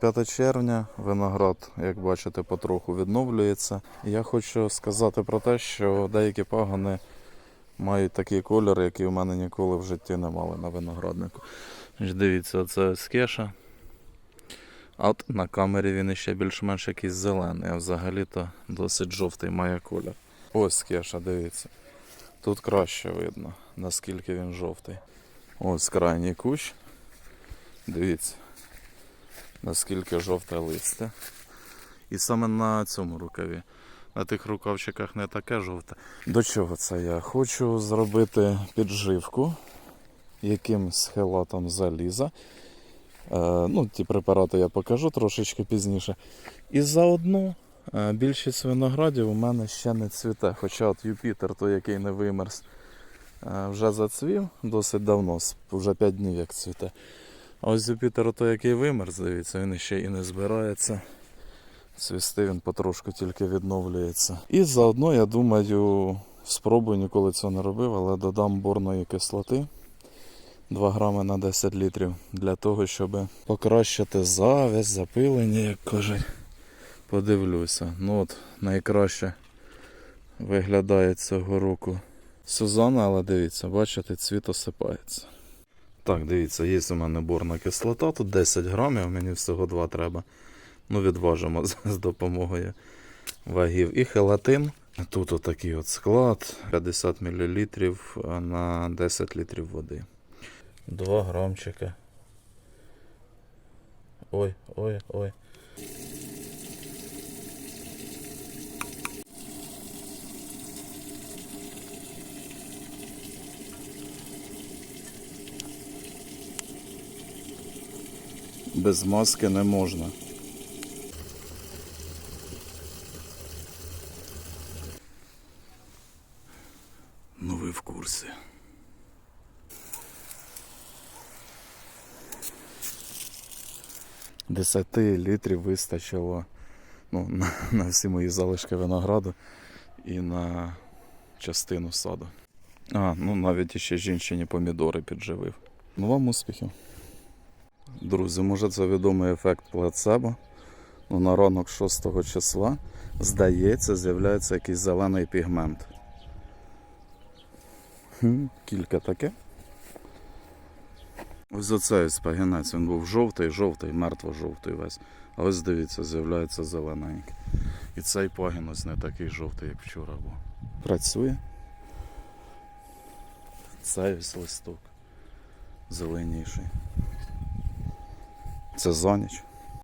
5 червня виноград, як бачите, потроху відновлюється. Я хочу сказати про те, що деякі пагони мають такий колір, який у мене ніколи в житті не мали на винограднику. Дивіться, це скеша. А от на камері він ще більш-менш якийсь зелений, а взагалі-то досить жовтий має колір. Ось скеша, дивіться. Тут краще видно, наскільки він жовтий. Ось крайній кущ. Дивіться, наскільки жовте листя. І саме на цьому рукаві. На тих рукавчиках не таке жовте. До чого це я? Хочу зробити підживку якимсь хелатом заліза. Е, ну, ті препарати я покажу трошечки пізніше. І заодно е, більшість виноградів у мене ще не цвіте. Хоча от Юпітер, той, який не вимерз, е, вже зацвів досить давно, вже 5 днів як цвіте. А ось Юпітер, той, який вимерз, дивіться, він ще і не збирається. Цвісти він потрошку тільки відновлюється. І заодно, я думаю, спробую ніколи цього не робив, але додам борної кислоти 2 грами на 10 літрів для того, щоб покращити завязь, запилення, як кажуть. Подивлюся. Ну от найкраще виглядає цього року Сузана, але дивіться, бачите, цвіт осипається. Так, дивіться, є у мене борна кислота, тут 10 грамів, мені всього 2 треба. Ну, відважимо з, допомогою вагів. І хелатин. Тут отакий от склад, 50 мл на 10 літрів води. 2 грамчика. Ой, ой, ой. Без маски не можна. Ну ви в курсі. Десяти літрів вистачило ну, на, на всі мої залишки винограду і на частину саду. А, ну навіть іще жінчині помідори підживив. Ну вам успіхів. Друзі, може це відомий ефект плацебо. Ну, на ранок 6 числа, здається, з'являється якийсь зелений пігмент. Кілька таке. Ось оцей ось пагінець, він був жовтий, жовтий, мертво-жовтий весь. А ось дивіться, з'являється зелененький. І цей пагін ось не такий жовтий, як вчора був. Працює. Цей ось листок. Зеленіший. Це за ніч.